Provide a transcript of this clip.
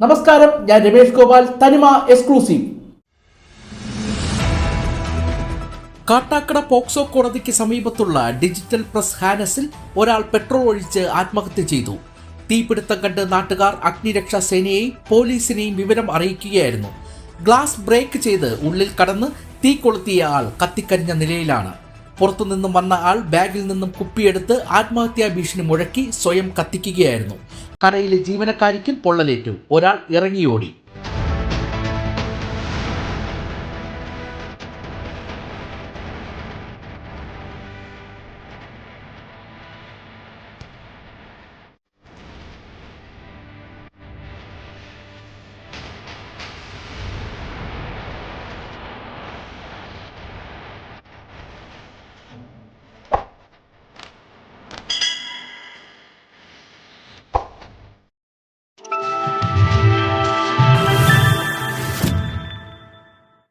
നമസ്കാരം ഞാൻ രമേഷ് ഗോപാൽ തനിമ എക്സ്ക്ലൂസീവ് കാട്ടാക്കട പോക്സോ കോടതിക്ക് സമീപത്തുള്ള ഡിജിറ്റൽ പ്രസ് ഹാനസിൽ ഒരാൾ പെട്രോൾ ഒഴിച്ച് ആത്മഹത്യ ചെയ്തു. തീപിടുത്തം കണ്ട് നാട്ടുകാർ അഗ്നിരക്ഷാ സേനയെയും പോലീസിനെയും വിവരം അറിയിക്കുകയായിരുന്നു. ഗ്ലാസ് ബ്രേക്ക് ചെയ്ത് ഉള്ളിൽ കടന്ന് തീ കൊളുത്തിയ ആൾ കത്തിക്കരിഞ്ഞ നിലയിലാണ്. പുറത്തുനിന്നും വന്ന ആൾ ബാഗിൽ നിന്നും കുപ്പിയെടുത്ത് ആത്മഹത്യാ ഭീഷണി മുഴക്കി സ്വയം കത്തിക്കുകയായിരുന്നു. കടയിലെ ജീവനക്കാരിക്കും പൊള്ളലേറ്റു. ഒരാൾ ഇറങ്ങിയോടി.